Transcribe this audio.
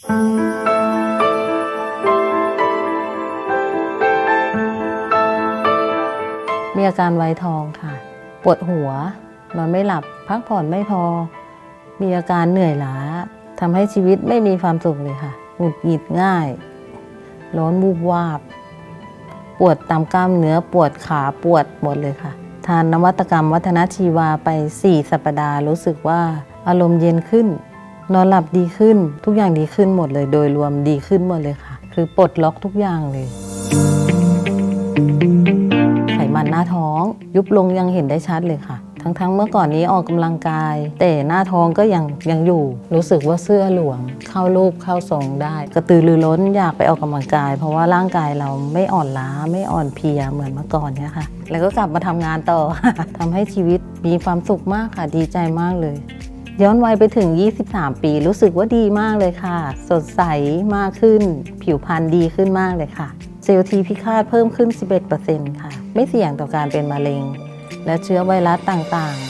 มีอาการไวทองค่ะ ปวดหัว นอนไม่หลับ พักผ่อนไม่พอ มีอาการเหนื่อยล้าทำให้ชีวิตไม่มีความสุขเลยค่ะ หงุดหงิดง่าย ร้อนวูบวาบ ปวดตามกล้ามเนื้อ ปวดขาปวดหมดเลยค่ะ ทานนวัตกรรมวัฒนชีวาไป 4 สัปดาห์รู้สึกว่าอารมณ์เย็นขึ้น นอนหลับดีขึ้น ทุกอย่างดีขึ้นหมดเลย โดยรวมดีขึ้นหมดเลยค่ะ คือปลดล็อกทุกอย่างเลย ไขมันหน้าท้อง ยุบลงยังเห็นได้ชัดเลยค่ะ ทั้งๆ เมื่อก่อนนี้ออกกำลังกาย แต่หน้าท้องก็ยังยังอยู่ รู้สึกว่าเสื้อหลวม เข้ารูปเข้าทรงได้ กระตือรือร้นอยากไปออกกำลังกาย เพราะว่าร่างกายเราไม่อ่อนล้าไม่อ่อนเพลียเหมือนเมื่อก่อนเนี่ยค่ะ แล้วก็กลับมาทำงานต่อทำให้ชีวิตมีความสุขมากค่ะดีใจมากเลย ย้อนวัยไปถึง 23 ปีรู้สึกว่าดีมากเลยค่ะ สดใสมากขึ้น ผิวพรรณดีขึ้นมากเลยค่ะ เซลล์ทีพิฆาตเพิ่มขึ้น 11%ค่ะ ไม่เสี่ยงต่อการเป็นมะเร็ง และเชื้อไวรัสต่างๆ